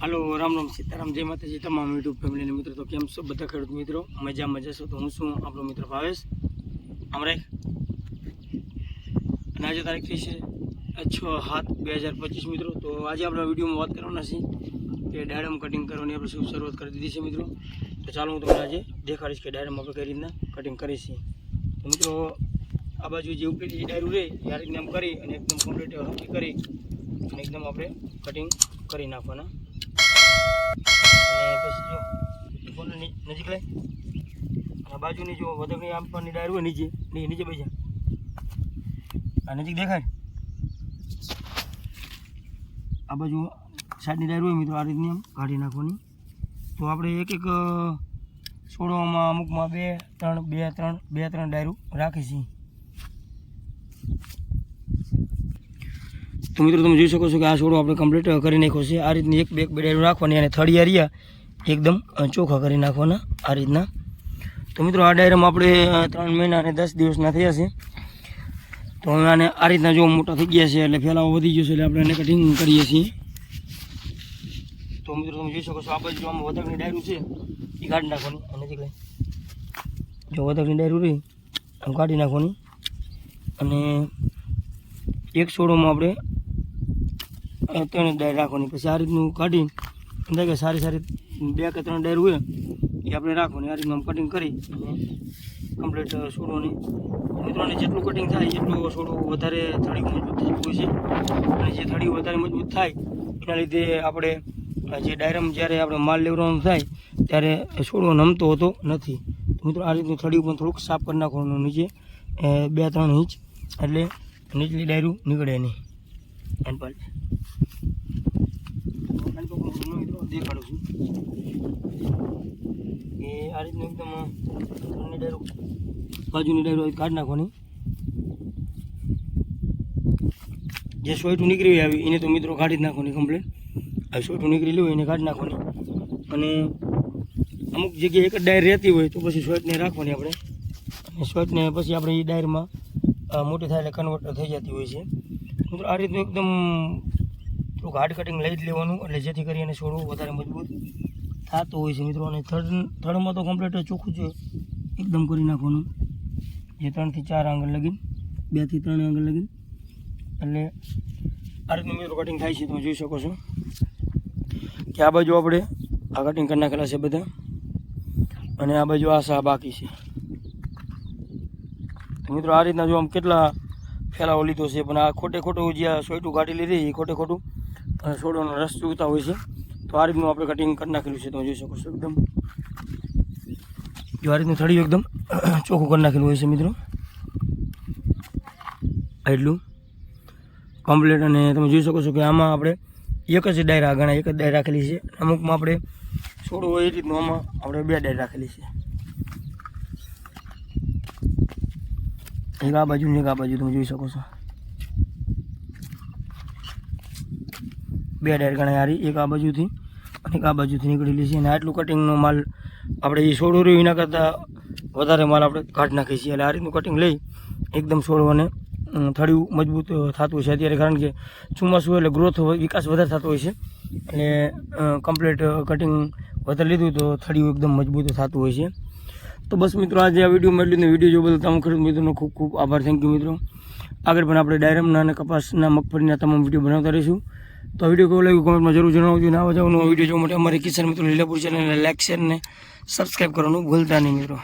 હાલો, રામ રામ સીતારામ, જય માતાજી, તમામ યુટ્યુબ ફેમિલીના મિત્રો, તો કેમ છો બધા ખેડૂત મિત્રો? મજા મજા છો તો હું છું આપણો મિત્ર ભાવેશ. અમરે અને આજે તારીખ થઈ છે છ સાત બે હજાર પચીસ મિત્રો, તો આજે આપણે વિડીયોમાં વાત કરવાના છીએ કે ડાયરમ કટિંગ કરવાની આપણે શું શરૂઆત કરી દીધી છે મિત્રો? તો ચાલો હું તમને આજે દેખાડીશ કે ડાયરમ આપણે કઈ રીતના કટિંગ કરીએ છીએ. તો મિત્રો, આ બાજુ જે ઉપરી ડાયરું રહે એ આ રીતના કરી અને એકદમ કમ્પ્લીટ કરી અને એકદમ આપણે કટિંગ કરી નાખવાના. અને પછી જો ફોન નજીક લઈ આ બાજુની જો વધકની આમ પણ ડાયર હોય, નીચે. નીચે બેસા આ નજીક દેખાય? આ બાજુ સાઈડની ડાયર હોય, મિત્રો, આ રીતની આમ કાઢી નાખવાની. તો આપણે એક એક છોડવામાં અમુકમાં બે, ત્રણ બે ત્રણ બે, ત્રણ ડાયરું રાખીશું. તો મિત્રો તમે જોઈ શકો છો કે આ છોડો આપણે કમ્પ્લીટ કરી નાખ્યો છે. આ રીતની એક બે એક બે રાખવાની અને થળિયા રહ્યા એકદમ ચોખ્ખા કરી નાખવાના આ રીતના. તો મિત્રો આ ડાયરામાં આપણે ત્રણ મહિના અને દસ દિવસના થયા છે. તો હવે આને આ રીતના જો મોટા થઈ ગયા છે એટલે ફેલાવો વધી ગયો છે એટલે આપણે એને કટિંગ કરીએ છીએ. તો મિત્રો તમે જોઈ શકો છો આ બાજુ આમાં વધકની ડાયરું છે, એ કાઢી નાખવાની. અને જો વધકની ડાયરું રહી, આમ કાઢી નાખવાની. અને એક છોડોમાં આપણે ત્રણ ડાયર રાખવાની. પછી આ રીતનું કાઢીને અંદર કે સારી સારી બે કે ત્રણ ડાયર હોય, એ આપણે રાખવાની. આ રીતનું આમ કટિંગ કરી કમ્પ્લીટ છોડોની મિત્રોને જેટલું કટિંગ થાય, એટલું છોડો વધારે થડી મજબૂત થતું હોય છે. અને જે થડી વધારે મજબૂત થાય, એના લીધે આપણે જે ડાયરમ જ્યારે આપણે માલ લેવડાવવાનો થાય, ત્યારે છોડો નમતો હોતો નથી. મિત્રો, આ રીતનું થડી પણ થોડુંક સાફ કરી નાખવાનું નીચે બે ત્રણ ઇંચ, એટલે નીચલી ડાયરું નીકળે નહીં. પર મિત્રો દેખાડું છું કે આ રીતનું એકદમ ડાયરું બાજુની ડાયરો કાઢી નાખવાની. જે સોયટું નીકળી હોય આવી, એને તો મિત્રો કાઢી જ નાખવાની કમ્પ્લેટ આ સોયટું નીકળેલી હોય એને કાઢી નાખવાની. અને અમુક જગ્યાએ એક જ ડાયર રહેતી હોય તો પછી સોયટને રાખવાની આપણે. અને સોયટને પછી આપણે એ ડાયરમાં મોટી થાય એટલે કન્વર્ટર થઈ જતી હોય છે. મિત્રો આ રીતનું એકદમ થોડુંક હાર્ડ કટિંગ લઈ જ લેવાનું એટલે જેથી કરીને છોડવું વધારે મજબૂત થતું હોય છે મિત્રો. અને થર્ડ થર્ડમાં તો કમ્પ્લીટ ચોખ્ખું છે એકદમ કરી નાખવાનું. જે ત્રણથી ચાર આંગળ લગીન બેથી ત્રણ આંગળ લગીન. એટલે આ રીતનું મિત્રો કટિંગ થાય છે, તમે જોઈ શકો છો. કે આ બાજુ આપણે આ કટિંગ કરી નાખેલા છે બધા. અને આ બાજુ આ બાકી છે. મિત્રો આ રીતના જો આમ કેટલા ફેલાવો લીધો છે, પણ આ ખોટે ખોટું જે આ સોયટું કાઢી લીધી એ ખોટે ખોટું છોડવાનો રસ ચૂકતા હોય છે. તો આ રીતનું આપણે કટિંગ કરી નાખેલું છે, તમે જોઈ શકો છો એકદમ. જો આ રીતનું થળિયું એકદમ ચોખ્ખું કરી નાખેલું હોય છે, મિત્રો. એટલું કમ્પ્લીટ અને તમે જોઈ શકો છો કે આમાં આપણે એક જ ડાયરા, ઘણા એક જ ડાયર રાખેલી છે. અમુકમાં આપણે છોડવું હોય એ રીતનું, આમાં આપણે બે ડાયર રાખેલી છે. એક આ બાજુ એક આ બાજુ તમે જોઈ શકો છો. બે ડાયર ગણાય હારી, એક આ બાજુથી અને એક આ બાજુથી નીકળેલી છે. અને આટલું કટિંગનો માલ આપણે જે છોડવું રહ્યું એના કરતાં વધારે માલ આપણે કાઢી નાખીએ છીએ. એટલે આ રીતનું કટિંગ લઈ એકદમ છોડવાને અને થળિયું મજબૂત થતું હોય છે. અત્યારે કારણ કે ચોમાસું એટલે ગ્રોથ વિકાસ વધારે થતો હોય છે. એટલે કમ્પ્લીટ કટિંગ વધારે લીધું તો થળિયું એકદમ મજબૂત થતું હોય છે. તો બસ મિત્રો, આજે આ વીડિયો મળ્યું ને વીડિયો જો બદલ તમામ ખેડૂત મિત્રોનો ખૂબ ખૂબ આભાર. થેન્ક યુ મિત્રો. આગળ પણ આપણે ડાયરમના અને કપાસના મગફળીના તમામ વીડિયો બનાવતા રહીશું. તો વીડિયો કેવો લાગ્યો કોમેન્ટમાં જરૂર જણાવજો ના જવાનું વીડિયો જોવા માટે અમારી કિસાન મિત્રો લીલાપુર ચેનલને લાઇક શેર ને સબસ્ક્રાઈબ કરવાનું ભૂલતા નહીં મિત્રો.